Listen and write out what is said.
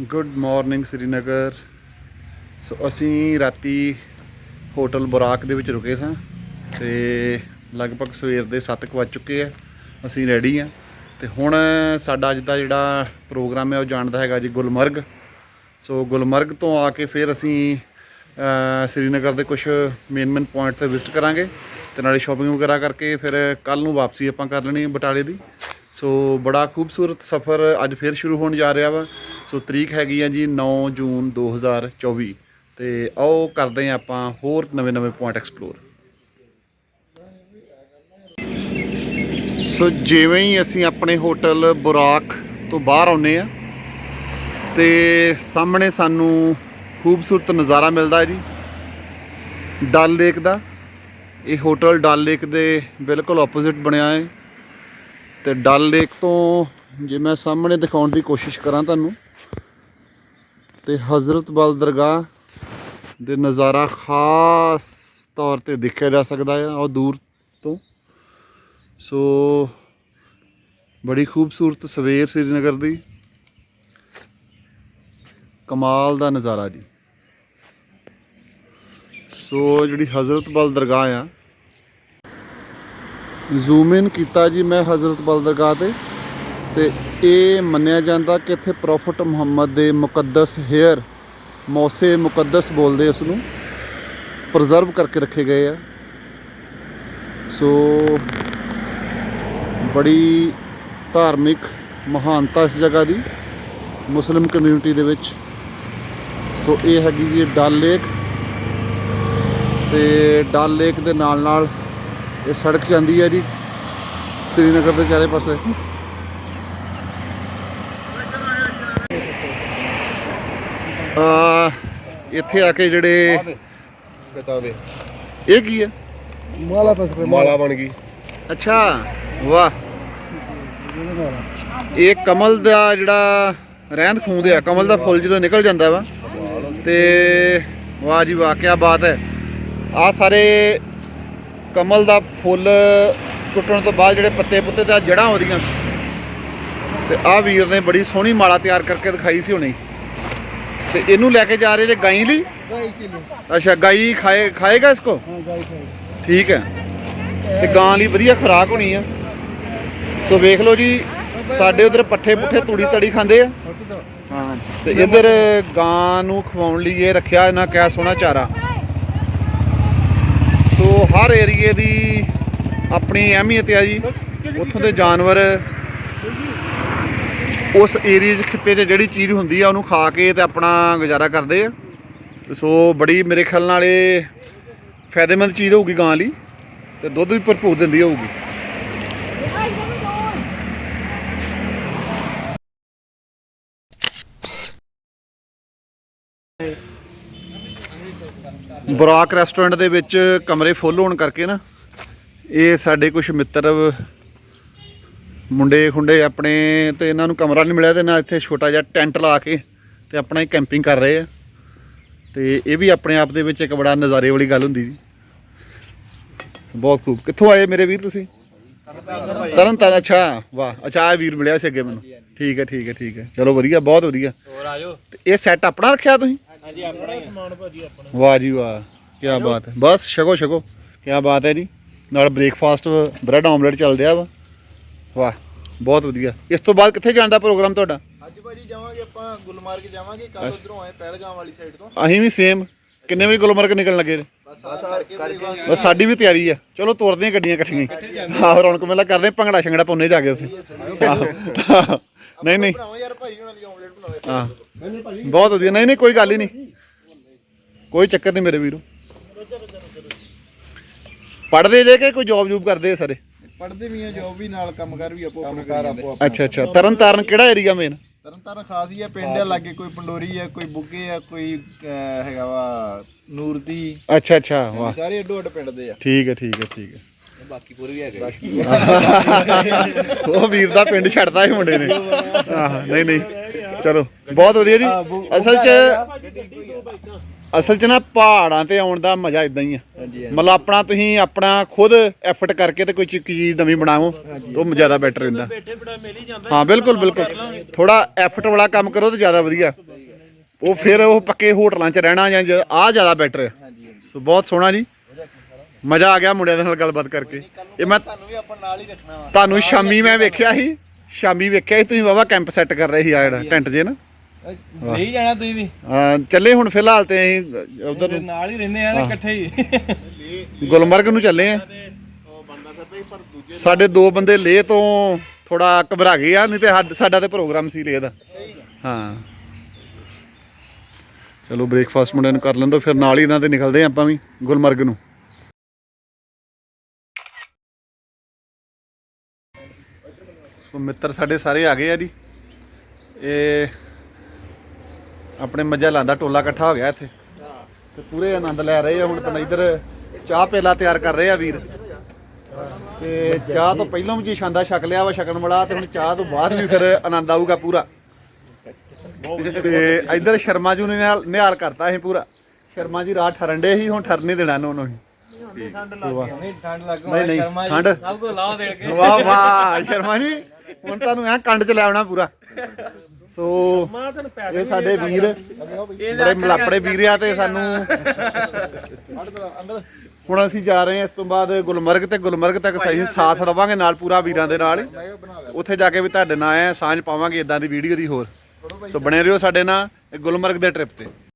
Good morning Srinagar ਸੋ ਅਸੀਂ ਰਾਤੀ hotel ਬੁਰਾਕ ਦੇ ਵਿੱਚ ਰੁਕੇ ਸਾਂ ਤੇ ਲਗਭਗ ਸਵੇਰ ਦੇ 7 ਵੱਜ ਚੁੱਕੇ ਆ। ਅਸੀਂ ਰੈਡੀ ਆ ਤੇ ਹੁਣ ਸਾਡਾ ਅੱਜ ਦਾ ਜਿਹੜਾ ਪ੍ਰੋਗਰਾਮ ਹੈ ਉਹ ਜਾਣਦਾ ਹੈਗਾ ਜੀ ਗੁਲਮਰਗ। ਸੋ ਗੁਲਮਰਗ ਤੋਂ ਆ ਕੇ ਫਿਰ ਅਸੀਂ ਸ੍ਰੀਨਗਰ ਦੇ ਕੁਝ ਮੇਨ ਮੇਨ ਪੁਆਇੰਟ ਤੇ ਵਿਜ਼ਿਟ ਕਰਾਂਗੇ ਤੇ ਨਾਲੇ ਸ਼ਾਪਿੰਗ ਵਗੈਰਾ ਕਰਕੇ ਫਿਰ ਕੱਲ ਨੂੰ ਵਾਪਸੀ ਆਪਾਂ ਕਰ ਲੈਣੀ ਬਟਾਲੇ ਦੀ। ਸੋ ਬੜਾ ਖੂਬਸੂਰਤ ਸਫ਼ਰ ਅੱਜ ਫਿਰ ਸ਼ੁਰੂ ਹੋਣ ਜਾ ਰਿਹਾ ਵਾ। ਸੋ ਤਰੀਕ ਹੈਗੀ ਆ ਜੀ 9 ਜੂਨ 2024 ਤੇ ਆਓ ਕਰਦੇ ਹਾਂ ਆਪਾਂ ਹੋਰ ਨਵੇਂ-ਨਵੇਂ ਪੁਆਇੰਟ ਐਕਸਪਲੋਰ। ਸੋ ਜਿਵੇਂ ਹੀ ਅਸੀਂ ਆਪਣੇ ਹੋਟਲ ਬੁਰਾਕ ਤੋਂ ਬਾਹਰ ਆਉਨੇ ਆ ਤੇ ਸਾਹਮਣੇ ਸਾਨੂੰ ਖੂਬਸੂਰਤ ਨਜ਼ਾਰਾ ਮਿਲਦਾ ਹੈ ਜੀ, ਡਲ ਲੇਕ ਦਾ। ਇਹ ਹੋਟਲ ਡਲ ਲੇਕ ਦੇ ਬਿਲਕੁਲ ਆਪੋਜ਼ਿਟ ਬਣਿਆ ਹੈ। ਤੇ ਡਲ ਲੇਕ ਤੋਂ ਜੇ ਮੈਂ ਸਾਹਮਣੇ ਦਿਖਾਉਣ ਦੀ ਕੋਸ਼ਿਸ਼ ਕਰਾਂ ਤੁਹਾਨੂੰ ਤੇ ਹਜ਼ਰਤ ਬਲ ਦਰਗਾਹ ਦੇ ਨਜ਼ਾਰਾ ਖਾਸ ਤੌਰ ਤੇ ਦੇਖਿਆ ਜਾ ਸਕਦਾ ਹੈ, ਉਹ ਦੂਰ ਤੋਂ। ਸੋ ਬੜੀ ਖੂਬਸੂਰਤ ਸਵੇਰ ਸ੍ਰੀਨਗਰ ਦੀ ਕਮਾਲ ਦਾ ਨਜ਼ਾਰਾ ਜੀ। ਸੋ ਜਿਹੜੀ ਹਜ਼ਰਤ ਬਲ ਦਰਗਾਹ ਆ ਜ਼ੂਮ ਇਨ ਕੀਤਾ ਜੀ ਮੈਂ ਹਜ਼ਰਤ ਬਲ ਦਰਗਾਹ ਤੇ। ਤੇ ਇਹ ਮੰਨਿਆ ਜਾਂਦਾ ਕਿ ਇੱਥੇ ਪ੍ਰੋਫਟ ਮੁਹੰਮਦ ਦੇ ਮੁਕੱਦਸ ਹੇਅਰ, ਮੌਸੇ ਮੁਕੱਦਸ ਬੋਲਦੇ ਉਸ ਨੂੰ ਪ੍ਰੀਜ਼ਰਵ ਕਰਕੇ ਰੱਖੇ ਗਏ ਆ। ਸੋ ਬੜੀ ਧਾਰਮਿਕ ਮਹਾਨਤਾ ਇਸ ਜਗ੍ਹਾ ਦੀ, ਮੁਸਲਿਮ ਕਮਿਊਨਿਟੀ ਦੇ ਵਿੱਚ। ਸੋ ਇਹ ਹੈਗੀ ਜੀ ਡਲ ਲੇਕ ਤੇ ਡਲ ਲੇਕ ਦੇ ਨਾਲ ਨਾਲ ਇਹ ਸੜਕ ਜਾਂਦੀ ਹੈ ਜੀ, ਸ੍ਰੀਨਗਰ ਦੇ ਚਾਰੇ ਪਾਸੇ। ਇੱਥੇ ਆ ਕੇ ਜਿਹੜੇ ਕਿਤਾਬੇ ਇਹ ਕੀ ਹੈ? ਮਾਲਾ ਤਸਰੇ ਮਾਲਾ ਬਣ ਗਈ। ਅੱਛਾ ਵਾਹ। ਇਹ ਕਮਲ ਦਾ ਜਿਹੜਾ ਰਹਿੰਦ ਖੂੰਦ ਆ ਕਮਲ ਦਾ ਫੁੱਲ ਜਦੋਂ ਨਿਕਲ ਜਾਂਦਾ ਵਾ ਤੇ ਵਾਹ ਜੀ ਵਾਹ ਕੀ ਬਾਤ ਹੈ। ਆ ਸਾਰੇ ਕਮਲ ਦਾ ਫੁੱਲ ਟੁੱਟਣ ਤੋਂ ਬਾਅਦ ਜਿਹੜੇ ਪੱਤੇ ਪੁੱਤੇ ਤੇ ਜੜਾਂ ਆਉਂਦੀਆਂ ਤੇ ਆ ਵੀਰ ਨੇ ਬੜੀ ਸੋਹਣੀ ਮਾਲਾ ਤਿਆਰ ਕਰਕੇ ਦਿਖਾਈ ਸੀ ਹੁਣੇ। ਤੇ ਇਹਨੂੰ ਲੈ ਕੇ ਜਾ ਰਹੇ ਜੇ ਗਾਈ ਲਈ? ਕੇ ਅੱਛਾ ਗਾਈ ਖਾਏ ਖਾਏਗਾ ਗਾਈ ਖਾਈ ਠੀਕ ਹੈ। ਤੇ ਗਾਂ ਲਈ ਵਧੀਆ ਖੁਰਾਕ ਹੋਣੀ ਆ। ਸੋ ਵੇਖ ਲਓ ਜੀ ਸਾਡੇ ਉਧਰ ਪੱਠੇ ਪੁੱਠੇ ਤੂੜੀ ਤੜੀ ਖਾਂਦੇ ਆ। ਹਾਂ ਤੇ ਇੱਧਰ ਗਾਂ ਨੂੰ ਖਵਾਉਣ ਲਈ ਇਹ ਰੱਖਿਆ ਇਹਨਾਂ ਕਿਆ ਸੋਹਣਾ ਚਾਰਾ। ਸੋ ਹਰ ਏਰੀਏ ਦੀ ਆਪਣੀ ਅਹਿਮੀਅਤ ਆ ਜੀ। ਉੱਥੋਂ ਦੇ ਜਾਨਵਰ ਉਸ ਏਰੀਏ 'ਚ ਖਿੱਤੇ 'ਚ ਜਿਹੜੀ ਚੀਜ਼ ਹੁੰਦੀ ਆ, ਉਹਨੂੰ ਖਾ ਕੇ ਤੇ ਆਪਣਾ ਗੁਜ਼ਾਰਾ ਕਰਦੇ ਆ। ਸੋ ਬੜੀ ਮੇਰੇ ਖਿਆਲ ਨਾਲ ਇਹ ਫਾਇਦੇਮੰਦ ਚੀਜ਼ ਹੋਊਗੀ ਗਾਂ ਲਈ ਤੇ ਦੁੱਧ ਵੀ ਭਰਪੂਰ ਦਿੰਦੀ ਹੋਊਗੀ। ਬਰਾਕ ਰੈਸਟੋਰੈਂਟ ਦੇ ਵਿੱਚ ਕਮਰੇ ਫੁੱਲ ਹੋਣ ਕਰਕੇ ਨਾ, ਇਹ ਸਾਡੇ ਕੁਝ ਮਿੱਤਰ ਮੁੰਡੇ ਖੁੰਡੇ ਆਪਣੇ ਤੇ ਇਹਨਾਂ ਨੂੰ ਕਮਰਾ ਨਹੀਂ ਮਿਲਿਆ ਤੇ ਨਾ ਇੱਥੇ ਛੋਟਾ ਜਿਹਾ ਟੈਂਟ ਲਾ ਕੇ ਤੇ ਆਪਣਾ ਹੀ ਕੈਂਪਿੰਗ ਕਰ ਰਹੇ ਆ। ਤੇ ਇਹ ਵੀ ਆਪਣੇ ਆਪ ਦੇ ਵਿੱਚ ਇੱਕ ਬੜਾ ਨਜ਼ਾਰੇ ਵਾਲੀ ਗੱਲ ਹੁੰਦੀ ਜੀ। ਬਹੁਤ ਖੂਬ। ਕਿੱਥੋਂ ਆਏ ਮੇਰੇ ਵੀਰ ਤੁਸੀਂ? ਤਰਨ ਤਾਰਨ। ਅੱਛਾ ਵਾਹ। ਅੱਛਾ ਵੀਰ ਮਿਲਿਆ ਸੀ ਅੱਗੇ ਮੈਨੂੰ। ਠੀਕ ਹੈ ਠੀਕ ਹੈ ਠੀਕ ਹੈ। ਚਲੋ ਵਧੀਆ ਬਹੁਤ ਵਧੀਆ। ਹੋਰ ਆਜੋ। ਤੇ ਇਹ ਸੈੱਟ ਆਪਣਾ ਰੱਖਿਆ ਤੁਸੀਂ? ਹਾਂਜੀ ਆਪਣਾ ਹੀ ਸਮਾਨ ਭਾਜੀ ਆਪਣਾ। ਵਾਹ ਜੀ ਵਾਹ। ਕੀ ਬਾਤ ਹੈ। ਬਸ ਛਕੋ ਛਕੋ। ਕੀ ਬਾਤ ਹੈ ਜੀ। ਨਾਲ ਬ੍ਰੇਕਫਾਸਟ ਬ੍ਰੈਡ ਆਮਲੇਟ ਚੱਲ ਰਿਹਾ ਵਾ। ਵਾਹ ਬਹੁਤ ਵਧੀਆ। ਇਸ ਤੋਂ ਬਾਅਦ ਕਿੱਥੇ ਜਾਣ ਦਾ ਪ੍ਰੋਗਰਾਮ ਤੁਹਾਡਾ? ਅੱਜ ਭਾਜੀ ਜਾਵਾਂਗੇ ਆਪਾਂ ਗੁਲਮਾਰਗ ਜਾਵਾਂਗੇ ਕੱਲ ਉਧਰੋਂ ਆਏ ਪਹਿਲਗਾਮ ਵਾਲੀ ਸਾਈਡ ਤੋਂ। ਅਸੀਂ ਵੀ ਸੇਮ ਕਿੰਨੇ ਵਜੇ ਗੁਲਮਰਗ ਨਿਕਲਣ ਲੱਗੇ? ਨੇ ਬਸ ਕਰਕੇ ਸਾਡੀ ਵੀ ਤਿਆਰੀ ਆ। ਚਲੋ ਤੋਰਦੇ ਹਾਂ ਗੱਡੀਆਂ ਇਕੱਠੀਆਂ ਹੀ। ਹਾਂ ਰੌਣਕ ਮੇਲਾ ਕਰਦੇ ਹਾਂ, ਭੰਗੜਾ ਛੰਗੜਾ ਪਾਉਨੇ ਜਾ ਕੇ ਉੱਥੇ। ਆਹੋ। ਨਹੀਂ ਨਹੀਂ। ਬਣਾਓ ਯਾਰ ਭਾਜੀ ਉਹਨਾਂ ਦੀ ਆਮਲੇਟ ਬਣਾਓ ਹਾਂ ਬਹੁਤ ਵਧੀਆ। ਨਹੀਂ ਨਹੀਂ ਕੋਈ ਗੱਲ ਹੀ ਨਹੀਂ। ਕੋਈ ਚੱਕਰ ਨਹੀਂ ਮੇਰੇ ਵੀਰੋ। ਪੜਦੇ ਜੇ ਕਿ ਕੋਈ ਜੌਬ ਜੂਬ ਕਰਦੇ ਆ ਸਾਰੇ? ਪੜਦੇ ਵੀ ਆ ਜੋਬ ਵੀ ਨਾਲ ਕੰਮਕਾਰ ਵੀ ਆਪੋ ਆਪਣਾ ਕਰੀ ਜਾਂਦੇ ਅੱਛਾ ਅੱਛਾ। ਤਰਨ ਤਾਰਨ ਕਿਹੜਾ ਏਰੀਆ ਮੇਨ ਤਰਨ ਤਾਰਨ ਖਾਸ ਹੀ ਆ ਪਿੰਡ ਆ ਲਾਗੇ ਕੋਈ ਪੰਡੋਰੀ ਆ ਕੋਈ ਬੁੱਗੇ ਆ ਕੋਈ ਅਹ, ਹੈਗਾ ਵਾ ਨੂਰਦੀ। ਅੱਛਾ ਅੱਛਾ ਵਾਹ। ਸਾਰੇ ਅੱਡੋ ਅੱਡ ਪਿੰਡ ਦੇ ਆ। ਠੀਕ ਹੈ ਠੀਕ ਹੈ ਠੀਕ ਹੈ ਬਾਕੀ ਪੂਰੇ ਵੀ ਹੈਗੇ ਉਹ ਵੀਰ ਦਾ ਪਿੰਡ ਛੱਡਦਾ ਇਹ ਮੁੰਡੇ ਨੇ। ਆਹ ਨਹੀਂ ਨਹੀਂ। ਚਲੋ ਬਹੁਤ ਵਧੀਆ ਜੀ। ਅਸਲ 'ਚ ਅਸਲ 'ਚ ਨਾ ਪਹਾੜਾਂ ਤੇ ਆਉਣ ਦਾ ਮਜ਼ਾ ਇਦਾਂ ਹੀ ਆ। ਮਤਲਬ ਆਪਣਾ ਤੁਸੀਂ ਆਪਣਾ ਖੁਦ ਐਫਰਟ ਕਰਕੇ ਤੇ ਕੋਈ ਚੀਜ਼ ਨਵੀਂ ਬਣਾਓ ਤਾਂ ਉਹ ਜ਼ਿਆਦਾ ਬੈਟਰ ਰਹਿੰਦਾ। ਬੈਠੇ ਬੜਾ ਮਿਲ ਹੀ ਜਾਂਦਾ ਹਾਂ ਬਿਲਕੁਲ ਬਿਲਕੁਲ। ਥੋੜਾ ਐਫਰਟ ਵਾਲਾ ਕੰਮ ਕਰੋ ਤਾਂ ਜ਼ਿਆਦਾ ਵਧੀਆ। ਉਹ ਫਿਰ ਉਹ ਪੱਕੇ ਹੋਟਲਾਂ 'ਚ ਰਹਿਣਾ ਜਾਂ ਆ ਜ਼ਿਆਦਾ ਬੈਟਰ ਹੈ ਹਾਂਜੀ ਸੋ ਬਹੁਤ ਸੋਹਣਾ ਜੀ। ਮਜ਼ਾ ਆ ਗਿਆ ਮੁੰਡਿਆਂ ਦੇ ਨਾਲ ਗੱਲਬਾਤ ਕਰਕੇ। ਇਹ ਮੈਂ ਤੁਹਾਨੂੰ ਵੀ ਆਪਾਂ ਨਾਲ ਹੀ ਰੱਖਣਾ ਤੁਹਾਨੂੰ ਸ਼ਾਮੀ ਮੈਂ ਵੇਖਿਆ ਸੀ। ਸ਼ਾਮੀ ਵੇਖਿਆ ਸੀ ਤੁਸੀਂ ਵਾਵਾ ਕੈਂਪ ਸੈੱਟ ਕਰ ਰਹੇ ਸੀ ਆ ਜਿਹੜਾ ਟੈਂਟ ਜੇ ਨਾ। ਨਹੀਂ ਜਾਣਾ ਤੁਸੀਂ ਵੀ? ਅਹ ਚੱਲੇ ਹੁਣ ਫਿਲਹਾਲ ਤੇ ਅਸੀਂ ਉਧਰ ਨੂੰ। ਨਾਲ ਹੀ ਰਹਿੰਦੇ ਆ ਇਕੱਠੇ ਹੀ। ਗੁਲਮਰਗ ਨੂੰ ਚੱਲੇ ਆ। ਸਾਡੇ ਦੋ ਬੰਦੇ ਲੇਹ ਤੋਂ ਥੋੜਾ ਘਬਰਾ ਗਏ ਆ ਨਹੀਂ ਤੇ ਸਾਡ- ਸਾਡਾ ਤੇ ਪ੍ਰੋਗਰਾਮ ਸੀ ਲੇਹ ਦਾ। ਹਾਂ। ਚਲੋ ਬ੍ਰੇਕਫਾਸਟ ਮੁੰਡਿਆਂ ਨੂੰ ਕਰ ਲੈਂਦੋ ਫਿਰ ਨਾਲ ਹੀ ਇਹਨਾਂ ਤੇ ਨਿਕਲਦੇ ਆ ਆਪਾਂ ਵੀ ਗੁਲਮਰਗ ਨੂੰ। ਸੋ ਮਿੱਤਰ ਸਾਡੇ ਸਾਰੇ ਆ ਗਏ ਆ ਜੀ। ਇਹ ਆਪਣੇ ਮੱਝਾਂ ਲਾਂਦਾ ਟੋਲਾ ਇਕੱਠਾ ਹੋ ਗਿਆ ਇੱਥੇ। ਤੇ ਪੂਰੇ ਆਨੰਦ ਲੈ ਰਹੇ ਆ ਹੁਣ ਤਾਂ ਇੱਧਰ ਚਾਹ ਪੇਲਾ ਤਿਆਰ ਕਰ ਰਹੇ ਆ ਵੀਰ। ਤੇ ਚਾਹ ਤੋਂ ਪਹਿਲਾਂ ਵੀ ਜੀ ਛਾਂਦਾ ਛਕ ਲਿਆ ਵਾ ਛਕਣ ਵਾਲਾ ਤੇ ਹੁਣ ਚਾਹ ਤੋਂ ਬਾਅਦ ਵੀ ਫਿਰ ਆਨੰਦ ਆਊਗਾ ਪੂਰਾ। ਤੇ ਇੱਧਰ ਸ਼ਰਮਾ ਜੀ ਨੇ ਨਿਹਾਲ ਨਿਹਾਲ ਕਰਤਾ ਸੀ ਪੂਰਾ। ਸ਼ਰਮਾ ਜੀ ਰਾਤ ਠਰਨ ਡੇ ਸੀ ਹੁਣ ਠਰ ਨਹੀਂ ਦੇਣਾ ਉਹਨੂੰ ਹੀ ਠੰਡ ਲੱਗ ਗਈ ਨਹੀਂ ਠੰਡ ਲੱਗੋ ਨਹੀਂ ਨਹੀਂ ਸ਼ਰਮਾ ਜੀ ਠੰਡ। ਸਭ ਕੋ ਲਾਹ ਦੇ ਕੇ। ਵਾਹ ਵਾਹ ਸ਼ਰਮਾ ਜੀ ਹੁਣ ਤੁਹਾਨੂੰ ਐ ਕੰਡ ਚ ਲੈ ਆਉਣਾ ਪੂਰਾ। ਸੋ ਇਹ ਸਾਡੇ ਵੀਰ ਬੜੇ ਮਲਾਪੜੇ ਵੀਰ ਆ ਤੇ ਸਾਨੂੰ ਹੁਣ ਅਸੀਂ ਜਾ ਰਹੇ ਹਾਂ ਇਸ ਤੋਂ ਬਾਅਦ ਗੁਲਮਰਗ ਤੇ ਗੁਲਮਰਗ ਤੱਕ ਸਹੀ ਸਾਥ ਦਵਾਂਗੇ ਨਾਲ ਪੂਰਾ ਵੀਰਾਂ ਦੇ ਨਾਲ। ਉੱਥੇ ਜਾ ਕੇ ਵੀ ਤੁਹਾਡੇ ਨਾਲ ਐ ਸਾਂਝ ਪਾਵਾਂਗੇ ਇਦਾਂ ਦੀ ਵੀਡੀਓ ਦੀ ਹੋਰ। ਸੋ ਬਣੇ ਰਹੋ ਸਾਡੇ ਨਾਲ ਇਹ ਗੁਲਮਰਗ ਦੇ ਟ੍ਰਿਪ ਤੇ।